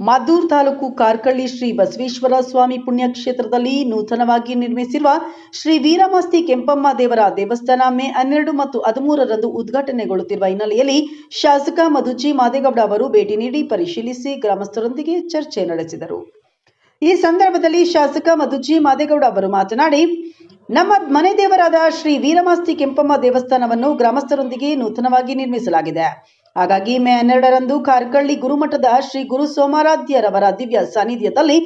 ಮದ್ದೂರು ತಾಲೂಕು ಕಾರ್ಕಳ್ಳಿ ಶ್ರೀ ಬಸವೇಶ್ವರ ಸ್ವಾಮಿ ಪುಣ್ಯಕ್ಷೇತ್ರದಲ್ಲಿ ನೂತನವಾಗಿ ನಿರ್ಮಿಸಿರುವ ಶ್ರೀ ವೀರಮಾಸ್ತಿ ಕೆಂಪಮ್ಮ ದೇವರ ದೇವಸ್ಥಾನ ಮೇ ಹನ್ನೆರಡು ಮತ್ತು ಹದಿಮೂರರಂದು ಉದ್ಘಾಟನೆಗೊಳ್ಳುತ್ತಿರುವ ಹಿನ್ನೆಲೆಯಲ್ಲಿ ಶಾಸಕ ಮಧುಜಿ ಮಾದೇಗೌಡ ಅವರು ಭೇಟಿ ನೀಡಿ ಪರಿಶೀಲಿಸಿ ಗ್ರಾಮಸ್ಥರೊಂದಿಗೆ ಚರ್ಚೆ ನಡೆಸಿದರು. ಈ ಸಂದರ್ಭದಲ್ಲಿ ಶಾಸಕ ಮಧುಜಿ ಮಾದೇಗೌಡ ಅವರು ಮಾತನಾಡಿ, ನಮ್ಮ ಮನೆ ದೇವರಾದ ಶ್ರೀ ವೀರಮಾಸ್ತಿ ಕೆಂಪಮ್ಮ ದೇವಸ್ಥಾನವನ್ನು ಗ್ರಾಮಸ್ಥರೊಂದಿಗೆ ನೂತನವಾಗಿ ನಿರ್ಮಿಸಲಾಗಿದೆ. ಹಾಗಾಗಿ ಮೇ ಹನ್ನೆರಡರಂದು ಕಾರ್ಕಳ್ಳಿ ಗುರುಮಠದ ಶ್ರೀ ಗುರು ಸೋಮಾರಾಧ್ಯರವರ ದಿವ್ಯ ಸಾನ್ನಿಧ್ಯದಲ್ಲಿ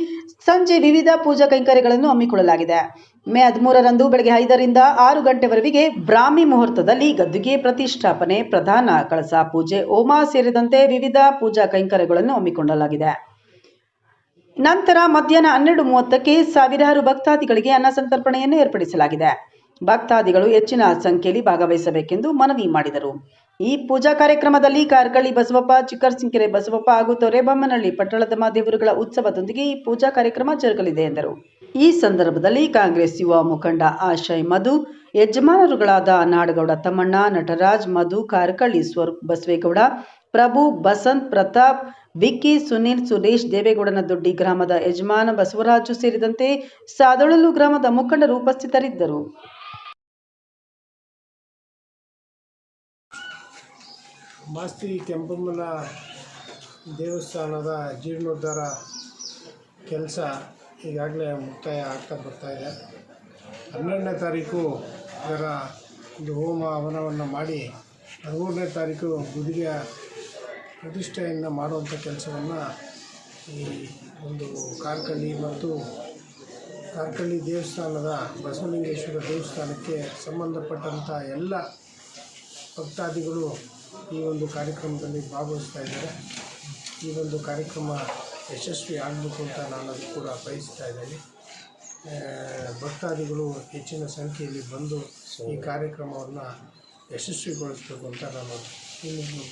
ಸಂಜೆ ವಿವಿಧ ಪೂಜಾ ಕೈಂಕರ್ಯಗಳನ್ನು ಹಮ್ಮಿಕೊಳ್ಳಲಾಗಿದೆ. ಮೇ ಹದಿಮೂರರಂದು ಬೆಳಗ್ಗೆ ಐದರಿಂದ ಆರು ಗಂಟೆವರೆಗೆ ಬ್ರಾಹ್ಮಿ ಮುಹೂರ್ತದಲ್ಲಿ ಗದ್ದುಗೆ ಪ್ರತಿಷ್ಠಾಪನೆ, ಪ್ರಧಾನ ಕಳಸ ಪೂಜೆ, ಹೋಮ ಸೇರಿದಂತೆ ವಿವಿಧ ಪೂಜಾ ಕೈಂಕರ್ಯಗಳನ್ನು ಹಮ್ಮಿಕೊಳ್ಳಲಾಗಿದೆ. ನಂತರ ಮಧ್ಯಾಹ್ನ ಹನ್ನೆರಡು ಮೂವತ್ತಕ್ಕೆ ಸಾವಿರಾರು ಭಕ್ತಾದಿಗಳಿಗೆ ಅನ್ನ ಸಂತರ್ಪಣೆಯನ್ನು ಏರ್ಪಡಿಸಲಾಗಿದೆ. ಭಕ್ತಾದಿಗಳು ಹೆಚ್ಚಿನ ಸಂಖ್ಯೆಯಲ್ಲಿ ಭಾಗವಹಿಸಬೇಕೆಂದು ಮನವಿ ಮಾಡಿದರು. ಈ ಪೂಜಾ ಕಾರ್ಯಕ್ರಮದಲ್ಲಿ ಕಾರ್ಕಳ್ಳಿ ಬಸವಪ್ಪ ಚಿಕ್ಕರ್ಸಿಂಕೆರೆ ಬಸವಪ್ಪ ಹಾಗೂ ತೊರೆಬೊಮ್ಮನಹಳ್ಳಿ ಪಟ್ಟಣದ ಮಹಾದೇವರುಗಳ ಉತ್ಸವದೊಂದಿಗೆ ಈ ಪೂಜಾ ಕಾರ್ಯಕ್ರಮ ಜರುಗಲಿದೆ ಎಂದರು. ಈ ಸಂದರ್ಭದಲ್ಲಿ ಕಾಂಗ್ರೆಸ್ ಯುವ ಮುಖಂಡ ಆಶಯ್ ಮಧು, ಯಜಮಾನರುಗಳಾದ ನಾಡಗೌಡ ತಮ್ಮಣ್ಣ, ನಟರಾಜ್ ಮಧು ಕಾರ್ಕಳ್ಳಿ ಸ್ವರೂಪ್ ಬಸವೇಗೌಡ, ಪ್ರಭು ಬಸಂತ್ ಪ್ರತಾಪ್, ವಿಕ್ಕಿ ಸುನೀಲ್ ಸುರೇಶ್ ದೇವೇಗೌಡನ ದೊಡ್ಡಿ ಗ್ರಾಮದ ಯಜಮಾನ ಬಸವರಾಜು ಸೇರಿದಂತೆ ಸಾದೊಳಲು ಗ್ರಾಮದ ಮುಖಂಡರು ಉಪಸ್ಥಿತರಿದ್ದರು. ಮಾಸ್ತಿ ಕೆಂಪಮ್ಮನ ದೇವಸ್ಥಾನದ ಜೀರ್ಣೋದ್ಧಾರ ಕೆಲಸ ಈಗಾಗಲೇ ಮುಕ್ತಾಯ ಆಗ್ತಾ ಬರ್ತಾಯಿದೆ ಹನ್ನೆರಡನೇ ತಾರೀಕು ಇದರ ಒಂದು ಹೋಮ ಹವನವನ್ನು ಮಾಡಿ, ಹದಿಮೂರನೇ ತಾರೀಕು ಗುದಿಗೆ ಪ್ರತಿಷ್ಠೆಯನ್ನು ಮಾಡುವಂಥ ಕೆಲಸವನ್ನು ಈ ಒಂದು ಕಾರ್ಕಳ್ಳಿ ಮತ್ತು ಕಾರ್ಕಳ್ಳಿ ದೇವಸ್ಥಾನದ ಬಸವಲಿಂಗೇಶ್ವರ ದೇವಸ್ಥಾನಕ್ಕೆ ಸಂಬಂಧಪಟ್ಟಂಥ ಎಲ್ಲ ಭಕ್ತಾದಿಗಳು ಈ ಒಂದು ಕಾರ್ಯಕ್ರಮದಲ್ಲಿ ಭಾಗವಹಿಸ್ತಾ ಇದ್ದಾರೆ. ಈ ಒಂದು ಕಾರ್ಯಕ್ರಮ ಯಶಸ್ವಿ ಆಗಬೇಕು ಅಂತ ನಾನು ಅದು ಕೂಡ ಬಯಸ್ತಾ ಇದ್ದೇನೆ. ಭಕ್ತಾದಿಗಳು ಹೆಚ್ಚಿನ ಸಂಖ್ಯೆಯಲ್ಲಿ ಬಂದು ಈ ಕಾರ್ಯಕ್ರಮವನ್ನು ಯಶಸ್ವಿಗೊಳಿಸಬೇಕು ಅಂತ ನಾನು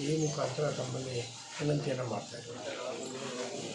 ಈ ಮುಖಾಂತರ ತಮ್ಮಲ್ಲಿ ವಿನಂತಿಯನ್ನು ಮಾಡ್ತಾ ಇದ್ದೀನಿ.